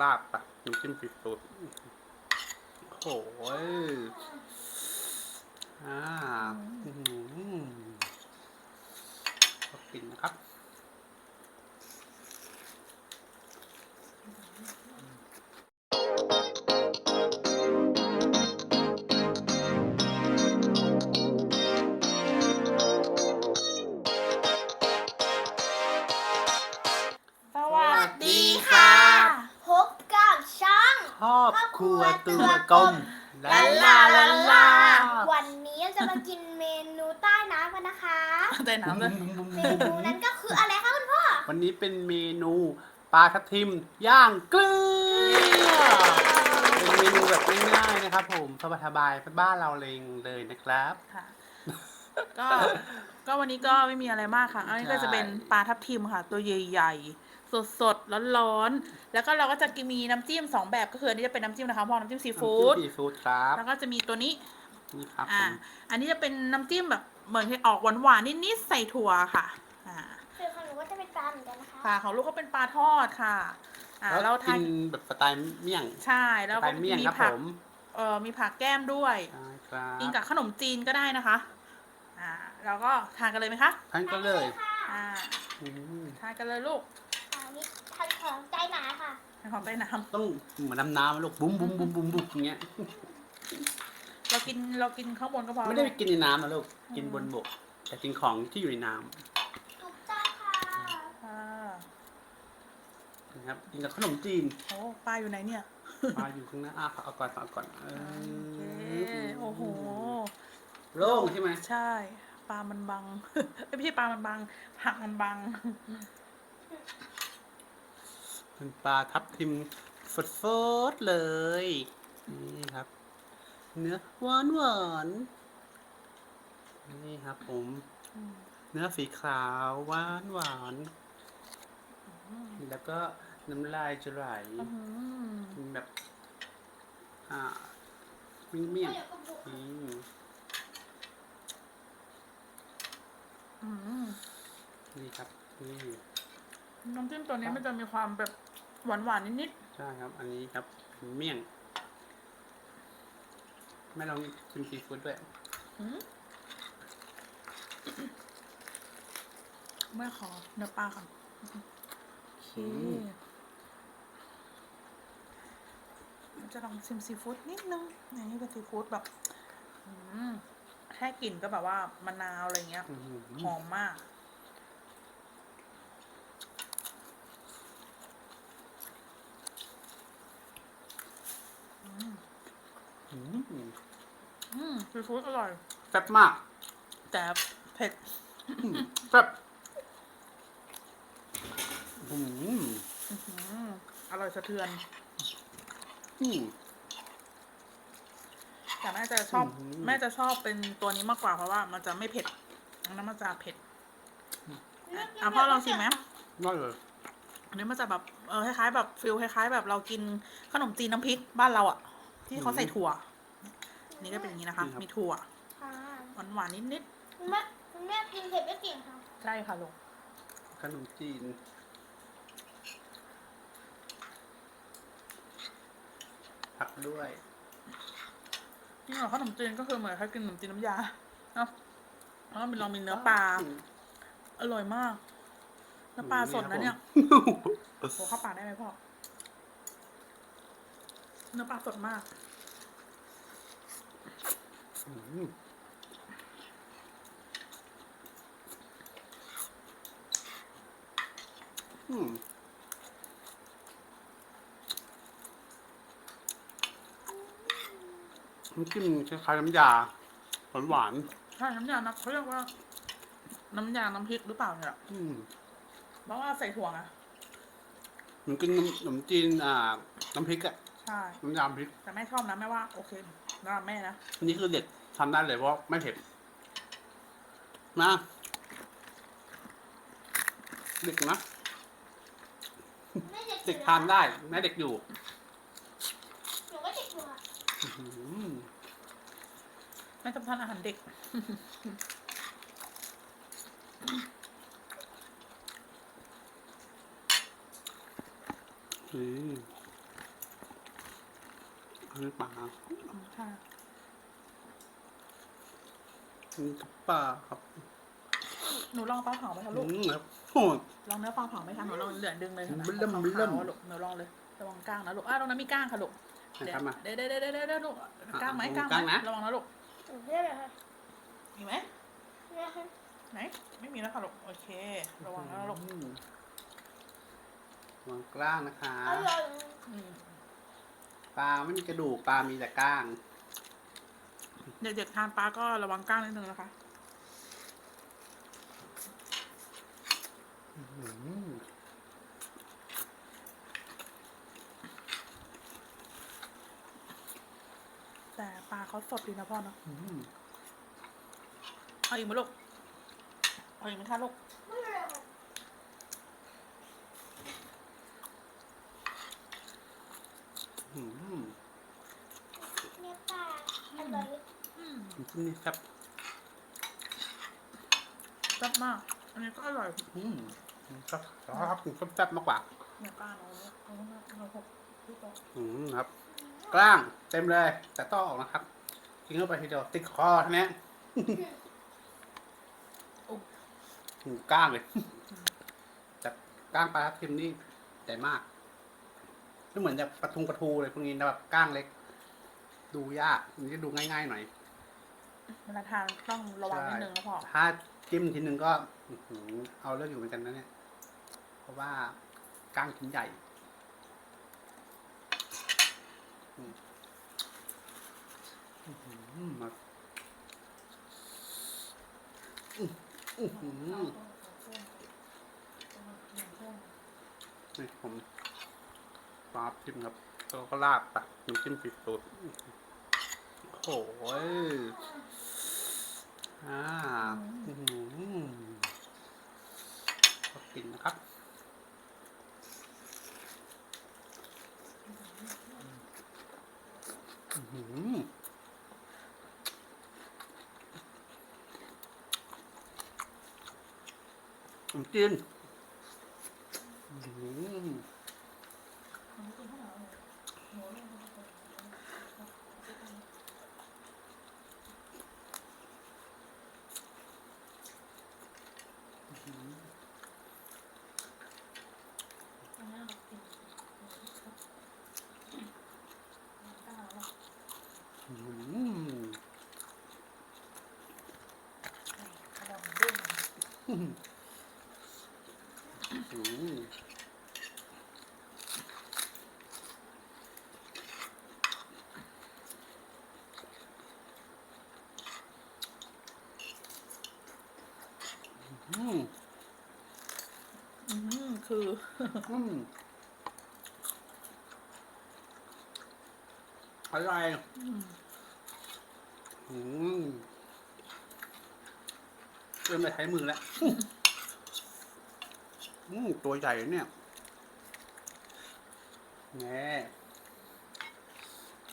ราดตักน้ำจิ้มซีฟู้ดโอ้โหยอ่าอื้อหือก็กินนะครับ ตัวกลมลาลาลาลาวันนี้จะมากินเมนูใต้น้ำกันนะคะใต้น้ำเลยเมนูนั้นก็คืออะไรคะคุณพ่อ วันนี้เป็นเมนูปลาทับทิมย่างเกลือเป็นเมนูแบบง่ายๆนะครับ ผมสบายๆบ้านเราเลยเลยนะครับค่ะก็ก็วันนี้ก็ไม่มีอะไรมากค่ะ อันนี้ก็จะเป็นปลาทับทิมค่ะ ตัวใหญ่ๆ สดๆร้อนๆแล้วก็เราก็จะมีน้ำจิ้มสองแบบก็คืออันนี้จะเป็นน้ำจิ้มนะคะพ่อน้ำจิ้มซีฟู้ดน้ำจิ้มซีฟู้ดครับแล้วก็จะมีตัวนี้ นี่ครับผอ่า มอันนี้จะเป็นน้ำจิ้มแบบเหมือนออกหวานๆนิดๆใส่ถั่วค่ะ อ่าส่วนของหนูก็จะเป็นปลาเหมือนกันนะคะปลาของลูกก็เป็นปลาทอดค่ะ อ่า แล้วเรากิทานนแบบสไตล์เมี่ยงใช่สแล้วไตก็ล์เมี่ยงมีครับผัผกมเอ่อมีผักแก้มด้วยใช่ครับกินกับขนมจีนก็ได้นะคะ อ่าเราก็ทานกันเลยไหมคะท่านก็เลยค่ะ อ่าอืมทานกันเลยลูกอันนี้ ทานของใต้น้ำค่ะทานของใต้น้ต้องเหมือนน้ำน้ำลูกบุ้มบุ้มบุ้มบุ้มบุ้มอย่างเงี้ยำเรากินเรากินข้างบนก็พอไม่ได้ไปกินในน้ำนะลูก กินบนบก แต่กินของที่อยู่ในน้ถูกต้องค่ะอ่าำนะครับ กินกับขนมจีนโอ้ปลาอยู่ไหนเนี่ยปลาอยู่ข้างหน้าอะเอาก่อนเอาก่อนเอโอเคอโอ้โห โล่งใช่ไหมใช่ ปลามันบัง เอ้ยไม่ใช่ปลามันบังผักมันบัง เป็นปลาทับทิมสดๆเลยนี่ครับ เนื้อหวานหวานๆนี่ครับผม เนื้อสีขาวหวานหวานๆแล้วก็น้ำลายจะไหลอื้อหือเป็นแบบ อ่าเมี่ยงเดี๋ยวก็บุกๆอืมอื้อหือนี่ครับนี่น้ำจิ้มตัวนี้มันจะมีความแบบ หวานหวานๆนิดใช่ครับ อันนี้ครับเป็นเมี่ยง ไม่ลองชิมซีฟู้ดด้วยๆอื้อไม่ขอเนื้อปลาค่ะโอเคอืมมันจะลองชิมซีฟู้ดนิดนึงอันนี้เป็นซีฟู้ดแบบอืมแค่กลิ่นก็แบบว่ามะนาวอะไรเงี้ยอื้อหือหอมมาก อืม อืม ซีฟู้ดอร่อย แซ่บมากแต่เผ็ดอืมแซ่บอืมอื้อหืออร่อยสะเทือน อืม แต่แม่จะชอบ อื้อหือ แม่จะชอบเป็นตัวนี้มากกว่าเพราะว่ามันจะไม่เผ็ดอันนั้นมันจะเผ็ดอะอะพ่อลองชิมไหมน่าเลย อันนี้มันจะแบบเออคล้ายๆแบบฟิลคล้าย ๆ แบบเรากินขนมจีนน้ำพริกบ้านเราอะที่เขาใส่ถั่ว นี่ก็เป็นอย่างนี้นะคะมีถั่วค่ะหวานๆนิดคุณแม่คุณแม่กินเผ็ดไม่เก่งค่ะๆใช่ค่ะลูกขนมจีน ผักด้วย นี่เหรอขนมจีนก็คือเหมือนคล้ายกินขนมจีนน้ำยาเนาะแล้วก็มีลองมีเนื้อปลา อร่อยมากเนื้อปลาสดนะเนี่ย โหเข้าปากได้ไหมพ่อ เนื้อปลาสดมาก อืมน้ำจิ้มคล้ายๆน้ำยาหวานหวานใช่น้ำยานะเขาเรียกว่า น้ำยาน้ำพริกหรือเปล่าเนี่ยๆอืมเพราะว่าใส่ถั่วไงเหมือนกินขนมจีนอ่า น้ำพริกอะ ใช่น้ำยาน้ำพริกแต่แม่ชอบนะแม่ว่าโอเคสำหรับแม่นะอันนี้คือเด็กทำได้เลยเพราะไม่เผ็ดนะเด็กนะแม่เด็กเด็กทานได้แม่เด็กอยู่หนูก็เด็กอยู่ค่ะอื้อหือแม่ชอบทานอาหารเด็กอืม นี่ปลาค่ะนี่ปลาครับหนูลองปลาเผาไหมคะลูกอืมครับโอ้ย ลองเนื้อปลาเผาไหมคะหนูลองเหลือดึงเลยค่ะนะมันเริ่มขาวมันเริ่มๆอะลูกหนูลองเลยระวังก้างนะลูกอะตรงนั้นมีก้างค่ะลูกนะครับมาเดี๋ยวเดี๋ยวเดี๋ยวเดี๋ยวเดี๋ยวลูกก้างไหมอะก้างก้างไหมนะ ระวังนะลูกเรื่องอะไรคะมีไหมเรื่องอะไรไหนไม่มีแล้วค่ะลูกโอเค ระวังนะลูกอืมวางกล้างนะคะ อร่อยอืม ปลาไม่มีกระดูกปลามีแต่ก้าง เด็กๆทานปลาก็ระวังก้างนิดนึงนะคะอืมแต่ปลาเขาสดดีนะพ่อเนาะอืมเอาอีกไหมลูกเอาอีกไหมคะลูกไม่เป็นไรค่ะอืม เนี่ยปลาอร่อย อืมน้ำจิ้มนี่ครับแซ่บมาก อันนี้ก็อร่อยอืมครับครับคุณแซ่บๆมากกว่า เนี่ยปลาเราเนี่ยเอาหน้าเราหกที่โต๊ะอืมครับ กล้างเต็มเลยแต่ต้องออกนะครับกินเข้าไปทีเดียวติดคอทั้งนี้โอ้หูกล้างเลยแต่กล้างปลาทับทิมนี่ใหญ่มากไม่เหมือนจะปลาทุงปลาทูเลยพวกนี้นะแบบกล้างเล็ก ดูยากอันนี้จะดูง่ายๆหน่อย เวลาทานต้องระวังนิดนึงนะพ่อถ้าจิ้มทีนึงก็อื้อหือเอาเรื่องอยู่เหมือนกันนะเนี่ย เพราะว่าก้างชิ้นใหญ่อืมอื้อหือมาอื้ออื้อหือนี่ผมปลาจิ้มครับแล้วก็ลาบปะน้ำจิ้มซีฟู้ดโอ้โห อ่าอื้อหือขอบกินนะครับ อื้อหือน้ำจิ้มอื้อหืออื้อหือ อื้อหืออื้อหืออืมอืมคือ อืมอะไรอืมอืม เริ่มไปใช้มือแล้วอืมตัวใหญ่เนี่ยแง่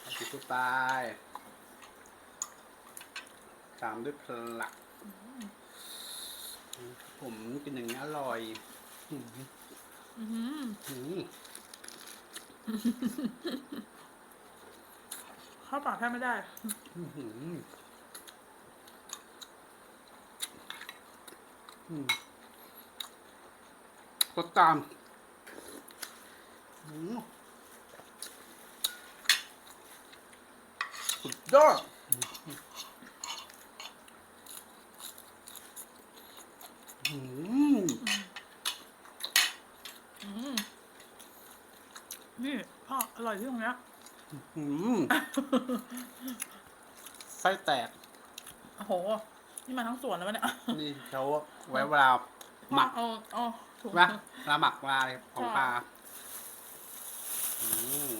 เอาติดตัวไปตามด้วยพลัก ผมกินอย่างนี้อร่อยอืมอืมอืมเข้าปากแทบไม่ได้ อืมอืมอื ก็ตามอืมสุดยอดอืมอืมนี่พ่ออร่อยที่ตรงเนี้ยอืมไส้แตก โอ้โห นี่มาทั้งสวนแล้ววะเนี่ยนี่เขาไว้เวลาหมัก เอาเอาถุงนะเวลาหมักเวลาอะไรของใช่ปลาอืม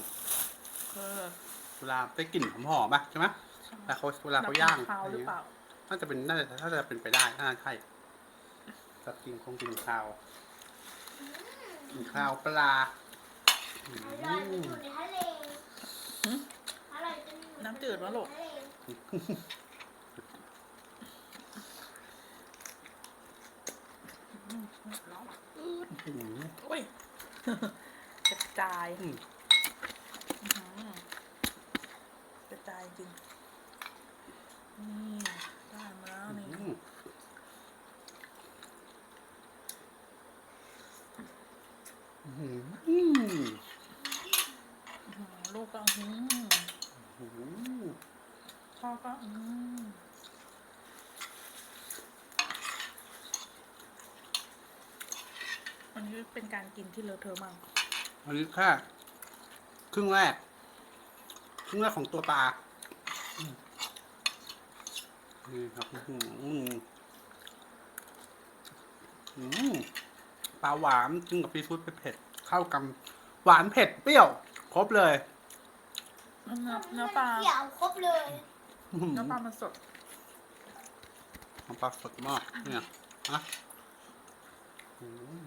เออเวลาได้กลิ่นหอมๆป่ะใช่ไหมแต่เขาเวลาเขาย่างคาวหรือเปล่าน่าจะเป็นน่าจะน่าจะเป็นไปได้น่าจะใช่จะกินคงกินข้าวกินข้าวปลาอือร่อยมันมอยู่ในทะเลหืมอร่อยจนอยู่น้ำจืดวะลูก ในทะเล อืมร้อนอะ อืม อุ้ย กระจายอืม อื้อหือกระจายจริง นี่ได้มาแล้วนี่อืมอืมอืมอื้อหือลูกก็อืมอืมพ่อก็อืม อันนี้เป็นการกินที่เลอะเทอะมากอันนี้แค่ครึ่งแรก ครึ่งแรกของตัวปลาอืมนี่ครับอืมอืมอืมปลาหวานกินกับซีฟู้ดเผ็ดๆเข้ากันหวานเผ็ดเปรี้ยว ครบเลย เนื้อเนื้อปลาเขียวครบเลย อื้อหือเนื้อปลามันสดน้ำปลาสดมากเนี่ยนะอืม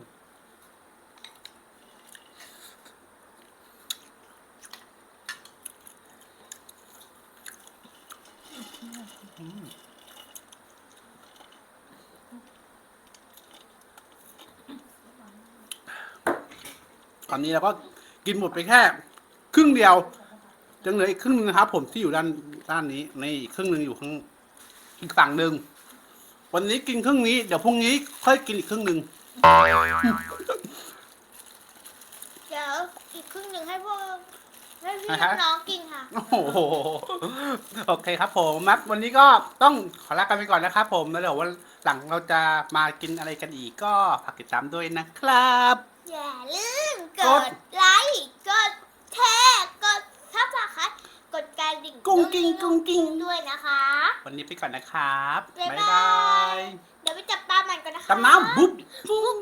ตอนนี้เราก็กินหมดไปแค่ ครึ่งเดียวยังเหลืออีกครึ่งหนึงนะครับ ผมที่อยู่ด้านด้านนี้ในอีกครึ่งหนึ่งอยู่ข้างอีกฝั่งหนึ่งวันนี้กินครึ่งนี้เดี๋ยวพรุ่งนี้ค่อยกินอีกครึ่งหนึ่งเดี๋ยวอีกครึ่งหนึ่งให้พวก ให้พี่อ่าฮะน้องๆกินค่ะ โอ้โหโอเคครับผมมัดวันนี้ก็ต้องขอลากันไปก่อนนะครับผมแล้วเดี๋ยววันหลังเราจะมากินอะไรกันอีกก็ฝากติดตามด้วยนะครับ อย่าลืมกกดดไลค์กดแชร์กดทับสไครต์กดกระดิ่งกุ้งกิ้งกุ้งกิ้งด้วยนะคะ วันนี้ไปก่อนนะครับบ๊ายบายบ๊ายบายเดี๋ยวไปจับปลามันกันนะคะดำน้ำบุ๊บบุ๊บ